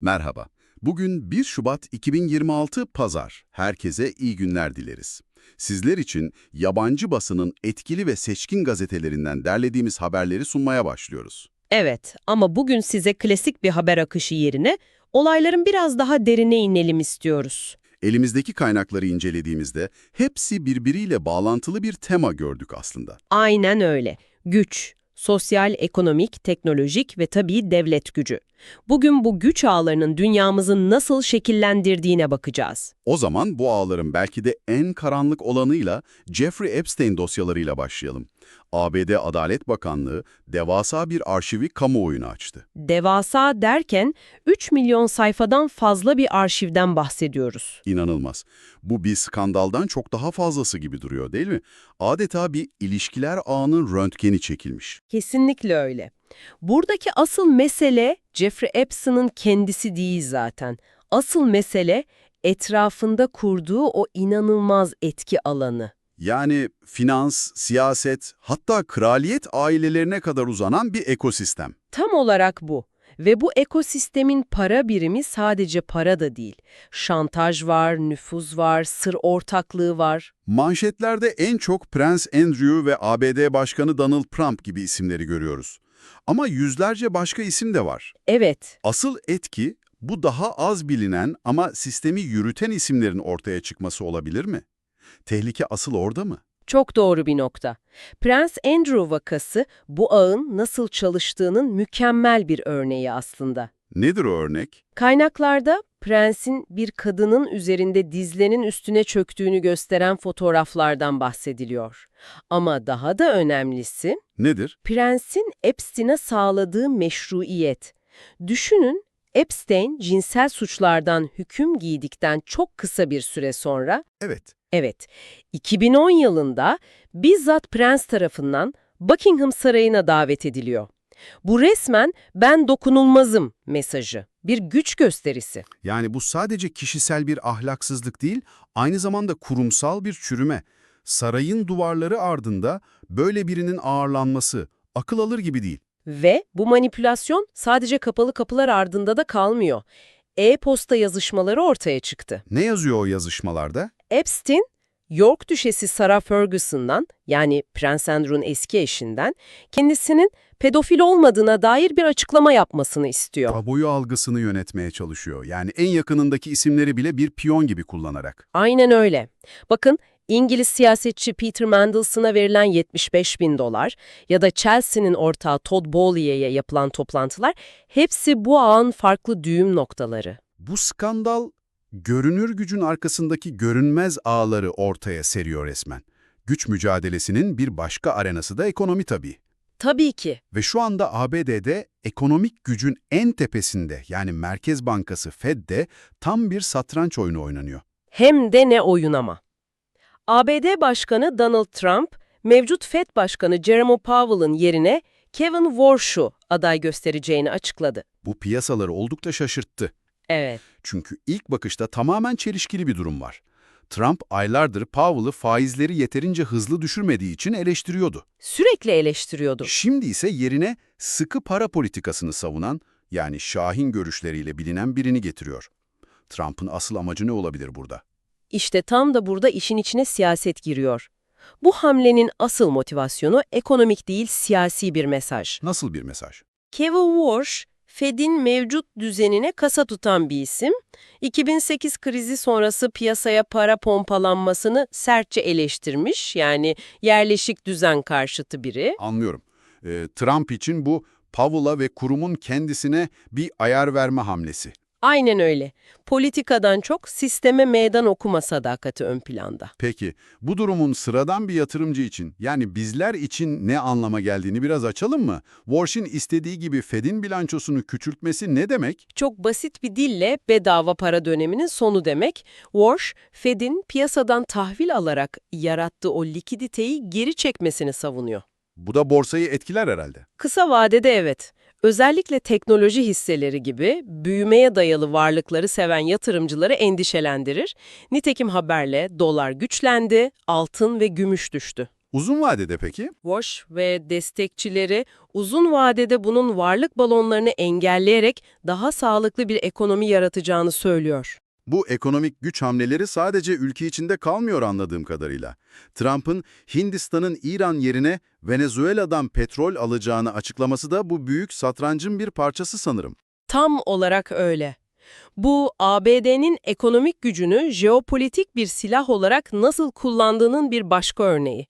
Merhaba. Bugün 1 Şubat 2026 Pazar. Herkese iyi günler dileriz. Sizler için yabancı basının etkili ve seçkin gazetelerinden derlediğimiz haberleri sunmaya başlıyoruz. Evet ama bugün size klasik bir haber akışı yerine olayların biraz daha derine inelim istiyoruz. Elimizdeki kaynakları incelediğimizde hepsi birbiriyle bağlantılı bir tema gördük aslında. Aynen öyle. Güç, sosyal, ekonomik, teknolojik ve tabii devlet gücü. Bugün bu güç ağlarının dünyamızı nasıl şekillendirdiğine bakacağız. O zaman bu ağların belki de en karanlık olanıyla Jeffrey Epstein dosyalarıyla başlayalım. ABD Adalet Bakanlığı devasa bir arşivi kamuoyuna açtı. Devasa derken 3 milyon sayfadan fazla bir arşivden bahsediyoruz. İnanılmaz. Bu bir skandaldan çok daha fazlası gibi duruyor değil mi? Adeta bir ilişkiler ağının röntgeni çekilmiş. Kesinlikle öyle. Buradaki asıl mesele Jeffrey Epstein'ın kendisi değil zaten. Asıl mesele etrafında kurduğu o inanılmaz etki alanı. Yani finans, siyaset, hatta kraliyet ailelerine kadar uzanan bir ekosistem. Tam olarak bu. Ve bu ekosistemin para birimi sadece para da değil. Şantaj var, nüfuz var, sır ortaklığı var. Manşetlerde en çok Prens Andrew ve ABD Başkanı Donald Trump gibi isimleri görüyoruz. Ama yüzlerce başka isim de var. Evet, Asıl etki bu daha az bilinen ama sistemi yürüten isimlerin ortaya çıkması olabilir mi? Tehlike asıl orada mı? çok doğru bir nokta. Prens Andrew vakası bu ağın nasıl çalıştığının mükemmel bir örneği aslında. Nedir o örnek? Kaynaklarda prensin bir kadının üzerinde dizlerinin üstüne çöktüğünü gösteren fotoğraflardan bahsediliyor. Ama daha da önemlisi Nedir? prensin Epstein'e sağladığı meşruiyet. Düşünün Epstein cinsel suçlardan hüküm giydikten çok kısa bir süre sonra, Evet. Evet 2010 yılında bizzat prens tarafından Buckingham Sarayı'na davet ediliyor. Bu resmen ben dokunulmazım mesajı, bir güç gösterisi. Yani bu sadece kişisel bir ahlaksızlık değil, aynı zamanda kurumsal bir çürüme. Sarayın duvarları ardında böyle birinin ağırlanması akıl alır gibi değil. Ve bu manipülasyon sadece kapalı kapılar ardında da kalmıyor. E-posta yazışmaları ortaya çıktı. Ne yazıyor o yazışmalarda? Epstein, York Düşesi Sarah Ferguson'dan yani Prens Andrew'un eski eşinden kendisinin pedofil olmadığına dair bir açıklama yapmasını istiyor. Tabuyu algısını yönetmeye çalışıyor. Yani en yakınındaki isimleri bile bir piyon gibi kullanarak. Aynen öyle. Bakın İngiliz siyasetçi Peter Mandelson'a verilen 75 bin dolar ya da Chelsea'nin ortağı Todd Bowley'e yapılan toplantılar hepsi bu ağın farklı düğüm noktaları. Bu skandal görünür gücün arkasındaki görünmez ağları ortaya seriyor resmen. Güç mücadelesinin bir başka arenası da ekonomi tabii. Tabii ki. Ve şu anda ABD'de ekonomik gücün en tepesinde yani Merkez Bankası Fed'de tam bir satranç oyunu oynanıyor. Hem de ne oyun ama. ABD Başkanı Donald Trump, mevcut FED Başkanı Jerome Powell'ın yerine Kevin Warsh'u aday göstereceğini açıkladı. Bu piyasaları oldukça şaşırttı. Evet. Çünkü ilk bakışta tamamen çelişkili bir durum var. Trump aylardır Powell'ı faizleri yeterince hızlı düşürmediği için eleştiriyordu. Sürekli eleştiriyordu. Şimdi ise yerine sıkı para politikasını savunan, yani şahin görüşleriyle bilinen birini getiriyor. Trump'ın asıl amacı ne olabilir burada? İşte tam da burada işin içine siyaset giriyor. Bu hamlenin asıl motivasyonu ekonomik değil siyasi bir mesaj. Nasıl bir mesaj? Kevin Warsh, Fed'in mevcut düzenine kasa tutan bir isim. 2008 krizi sonrası piyasaya para pompalanmasını sertçe eleştirmiş. Yani yerleşik düzen karşıtı biri. Anlıyorum. Ee, Trump için bu Powell'a ve kurumun kendisine bir ayar verme hamlesi. Aynen öyle. Politikadan çok sisteme meydan okuma sadakati ön planda. Peki, bu durumun sıradan bir yatırımcı için, yani bizler için ne anlama geldiğini biraz açalım mı? Warsh'in istediği gibi Fed'in bilançosunu küçültmesi ne demek? Çok basit bir dille bedava para döneminin sonu demek. Warsh, Fed'in piyasadan tahvil alarak yarattığı o likiditeyi geri çekmesini savunuyor. Bu da borsayı etkiler herhalde. Kısa vadede evet. Özellikle teknoloji hisseleri gibi büyümeye dayalı varlıkları seven yatırımcıları endişelendirir. Nitekim haberle dolar güçlendi, altın ve gümüş düştü. Uzun vadede peki? Boş ve destekçileri uzun vadede bunun varlık balonlarını engelleyerek daha sağlıklı bir ekonomi yaratacağını söylüyor. Bu ekonomik güç hamleleri sadece ülke içinde kalmıyor anladığım kadarıyla. Trump'ın Hindistan'ın İran yerine Venezuela'dan petrol alacağını açıklaması da bu büyük satrancın bir parçası sanırım. Tam olarak öyle. Bu ABD'nin ekonomik gücünü jeopolitik bir silah olarak nasıl kullandığının bir başka örneği.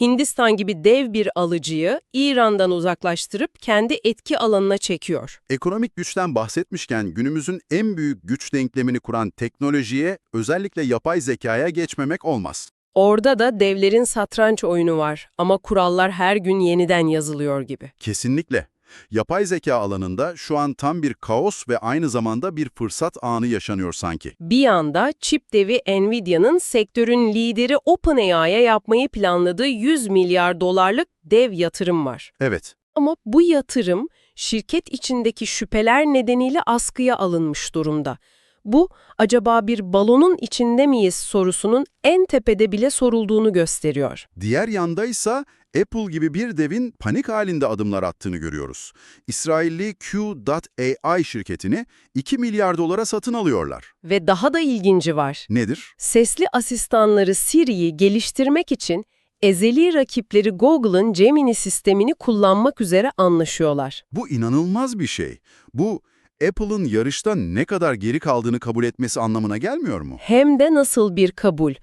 Hindistan gibi dev bir alıcıyı İran'dan uzaklaştırıp kendi etki alanına çekiyor. Ekonomik güçten bahsetmişken günümüzün en büyük güç denklemini kuran teknolojiye, özellikle yapay zekaya geçmemek olmaz. Orada da devlerin satranç oyunu var ama kurallar her gün yeniden yazılıyor gibi. Kesinlikle. Yapay zeka alanında şu an tam bir kaos ve aynı zamanda bir fırsat anı yaşanıyor sanki. Bir yanda çip devi Nvidia'nın sektörün lideri OpenAI'ya yapmayı planladığı 100 milyar dolarlık dev yatırım var. Evet, Ama bu yatırım şirket içindeki şüpheler nedeniyle askıya alınmış durumda. Bu acaba bir balonun içinde miyiz sorusunun en tepede bile sorulduğunu gösteriyor. Diğer yandaysa Apple gibi bir devin panik halinde adımlar attığını görüyoruz. İsrailli Q.AI şirketini 2 milyar dolara satın alıyorlar. Ve daha da ilginci var. Nedir? Sesli asistanları Siri'yi geliştirmek için ezeli rakipleri Google'ın Gemini sistemini kullanmak üzere anlaşıyorlar. Bu inanılmaz bir şey. Bu Apple'ın yarışta ne kadar geri kaldığını kabul etmesi anlamına gelmiyor mu? Hem de nasıl bir kabul.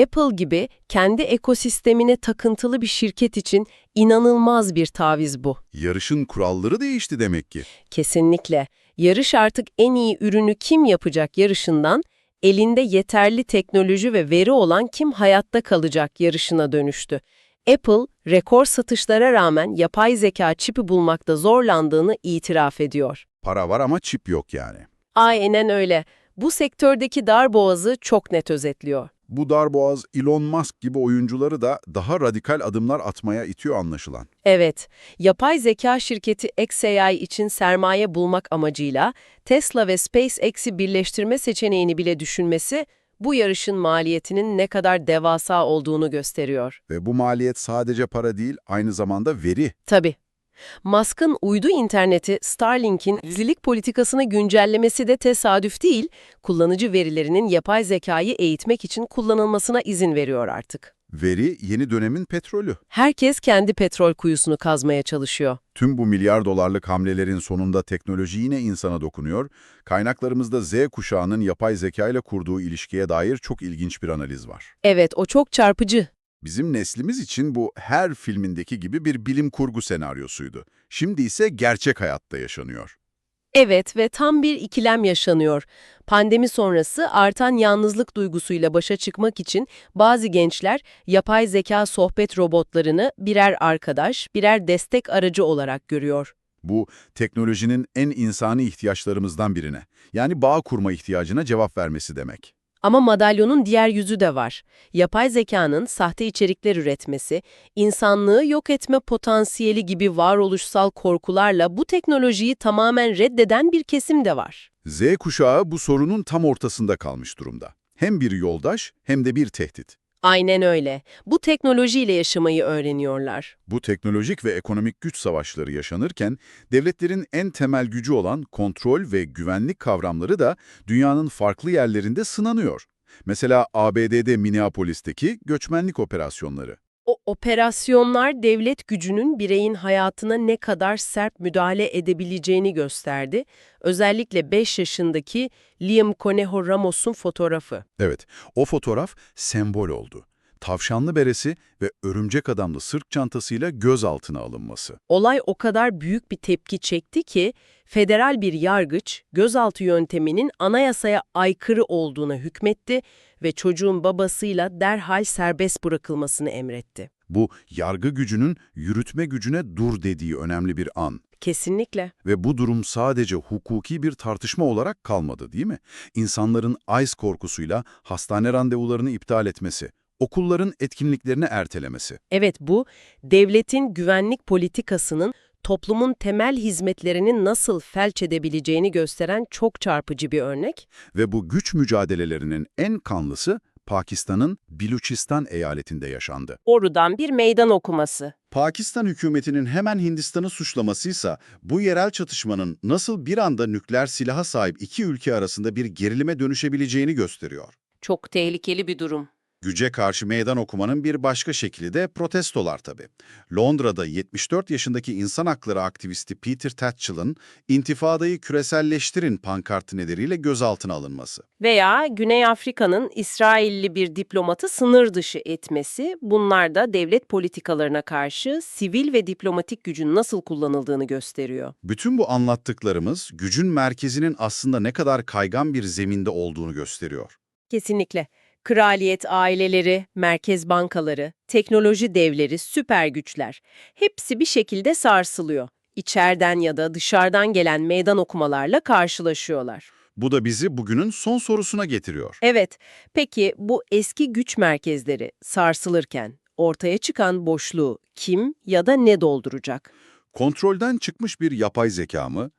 Apple gibi kendi ekosistemine takıntılı bir şirket için inanılmaz bir taviz bu. Yarışın kuralları değişti demek ki. Kesinlikle. Yarış artık en iyi ürünü kim yapacak yarışından, elinde yeterli teknoloji ve veri olan kim hayatta kalacak yarışına dönüştü. Apple, rekor satışlara rağmen yapay zeka çipi bulmakta zorlandığını itiraf ediyor. Para var ama çip yok yani. Aynen öyle. Bu sektördeki darboğazı çok net özetliyor. Bu darboğaz Elon Musk gibi oyuncuları da daha radikal adımlar atmaya itiyor anlaşılan. Evet, yapay zeka şirketi XAI için sermaye bulmak amacıyla Tesla ve SpaceX'i birleştirme seçeneğini bile düşünmesi bu yarışın maliyetinin ne kadar devasa olduğunu gösteriyor. Ve bu maliyet sadece para değil, aynı zamanda veri. Tabii. Musk'ın uydu interneti Starlink'in gizlilik politikasını güncellemesi de tesadüf değil, kullanıcı verilerinin yapay zekayı eğitmek için kullanılmasına izin veriyor artık. Veri yeni dönemin petrolü. Herkes kendi petrol kuyusunu kazmaya çalışıyor. Tüm bu milyar dolarlık hamlelerin sonunda teknoloji yine insana dokunuyor. Kaynaklarımızda Z kuşağının yapay zeka ile kurduğu ilişkiye dair çok ilginç bir analiz var. Evet, o çok çarpıcı. Bizim neslimiz için bu her filmindeki gibi bir bilim kurgu senaryosuydu. Şimdi ise gerçek hayatta yaşanıyor. Evet ve tam bir ikilem yaşanıyor. Pandemi sonrası artan yalnızlık duygusuyla başa çıkmak için bazı gençler yapay zeka sohbet robotlarını birer arkadaş, birer destek aracı olarak görüyor. Bu teknolojinin en insani ihtiyaçlarımızdan birine, yani bağ kurma ihtiyacına cevap vermesi demek. Ama madalyonun diğer yüzü de var. Yapay zekanın sahte içerikler üretmesi, insanlığı yok etme potansiyeli gibi varoluşsal korkularla bu teknolojiyi tamamen reddeden bir kesim de var. Z kuşağı bu sorunun tam ortasında kalmış durumda. Hem bir yoldaş hem de bir tehdit. Aynen öyle. Bu teknolojiyle yaşamayı öğreniyorlar. Bu teknolojik ve ekonomik güç savaşları yaşanırken, devletlerin en temel gücü olan kontrol ve güvenlik kavramları da dünyanın farklı yerlerinde sınanıyor. Mesela ABD'de Minneapolis'teki göçmenlik operasyonları. O operasyonlar devlet gücünün bireyin hayatına ne kadar sert müdahale edebileceğini gösterdi. Özellikle 5 yaşındaki Liam Conejo Ramos'un fotoğrafı. Evet, o fotoğraf sembol oldu. Tavşanlı beresi ve örümcek adamlı sırt çantasıyla gözaltına alınması. Olay o kadar büyük bir tepki çekti ki federal bir yargıç gözaltı yönteminin anayasaya aykırı olduğuna hükmetti ve çocuğun babasıyla derhal serbest bırakılmasını emretti. Bu yargı gücünün yürütme gücüne dur dediği önemli bir an. Kesinlikle. Ve bu durum sadece hukuki bir tartışma olarak kalmadı değil mi? İnsanların ICE korkusuyla hastane randevularını iptal etmesi, okulların etkinliklerini ertelemesi. Evet bu, devletin güvenlik politikasının toplumun temel hizmetlerini nasıl felç edebileceğini gösteren çok çarpıcı bir örnek. Ve bu güç mücadelelerinin en kanlısı Pakistan'ın Biluçistan eyaletinde yaşandı. Orudan bir meydan okuması. Pakistan hükümetinin hemen Hindistan'ı suçlamasıysa bu yerel çatışmanın nasıl bir anda nükleer silaha sahip iki ülke arasında bir gerilime dönüşebileceğini gösteriyor. Çok tehlikeli bir durum. Güce karşı meydan okumanın bir başka şekli de protestolar tabii. Londra'da 74 yaşındaki insan hakları aktivisti Peter Tatchell'ın intifadayı küreselleştirin pankartı nedeniyle gözaltına alınması. Veya Güney Afrika'nın İsrailli bir diplomatı sınır dışı etmesi, bunlar da devlet politikalarına karşı sivil ve diplomatik gücün nasıl kullanıldığını gösteriyor. Bütün bu anlattıklarımız gücün merkezinin aslında ne kadar kaygan bir zeminde olduğunu gösteriyor. Kesinlikle. Kraliyet aileleri, merkez bankaları, teknoloji devleri, süper güçler hepsi bir şekilde sarsılıyor. İçeriden ya da dışarıdan gelen meydan okumalarla karşılaşıyorlar. Bu da bizi bugünün son sorusuna getiriyor. Evet, peki bu eski güç merkezleri sarsılırken ortaya çıkan boşluğu kim ya da ne dolduracak? Kontrolden çıkmış bir yapay zeka mı?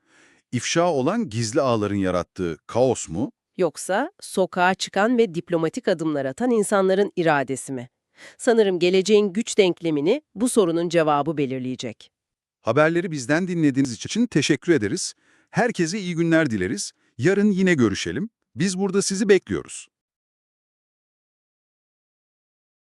İfşa olan gizli ağların yarattığı kaos mu? Yoksa sokağa çıkan ve diplomatik adımlar atan insanların iradesi mi? Sanırım geleceğin güç denklemini bu sorunun cevabı belirleyecek. Haberleri bizden dinlediğiniz için teşekkür ederiz. Herkese iyi günler dileriz. Yarın yine görüşelim. Biz burada sizi bekliyoruz.